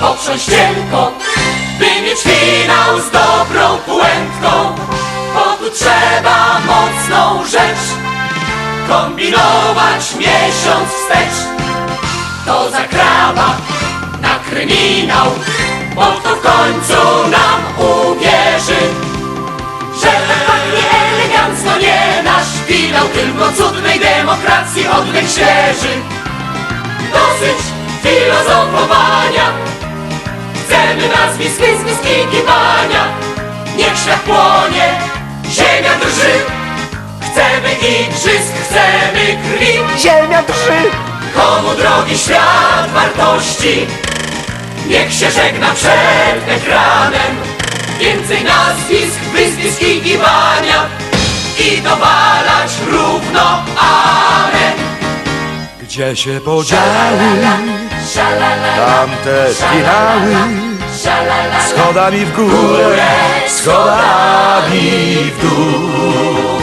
Poprząść ścielko, by mieć finał z dobrą puentką. Bo tu trzeba mocną rzecz Kombinować miesiąc wstecz. To zakrawa na kryminał Bo kto w końcu nam uwierzy Że tak pachnie elegancko nie nasz finał Tylko cudnej demokracji oddech świeży. Dosyć filozofowania. Chcemy nazwisk, nazwisk i kiwania. Niech świat płonie, ziemia drży. Chcemy igrzysk, chcemy krwi. Ziemia drży! Komu drogi świat wartości? Niech się żegna przed ekranem. Więcej nazwisk, wyzwisk i giwania I dowalać równo amen. Gdzie się podziały tamte finały? Schodami w górę, schodami w dół.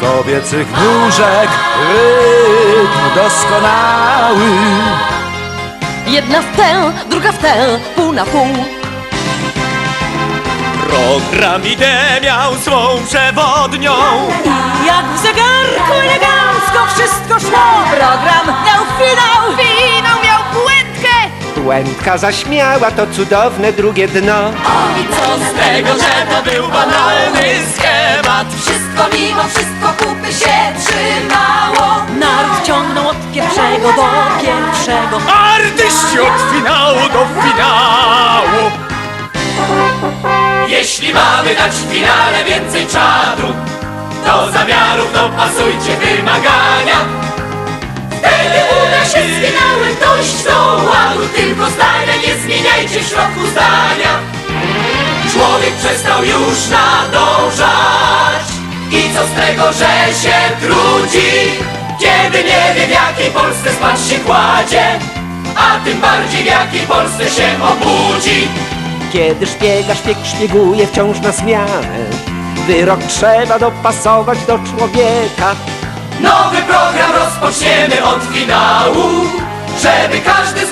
Kobiecych nóżek rytm doskonały. Jedna w tę, druga w tę, pół na pół. Program ideę miał swą przewodnią Jak w zegarku elegancko wszystko szło. Program miał finał, Puentka zaśmiała to cudowne drugie dno. I co z tego, że to był banalny schemat Wszystko mimo wszystko kupy się trzymało. Naród ciągnął od pierwszego do pierwszego. Artyści od finału do finału Jeśli mamy dać w finale więcej czadu Do zamiarów dopasujcie przestał już nadążać I co z tego, że się trudzi Kiedy nie wie w jakiej Polsce spać się kładzie A tym bardziej w jakiej Polsce się obudzi Kiedy szpiega szpieg szpieguje wciąż na zmianę. Wyrok trzeba dopasować do człowieka. Nowy program rozpoczniemy od finału Żeby każdy z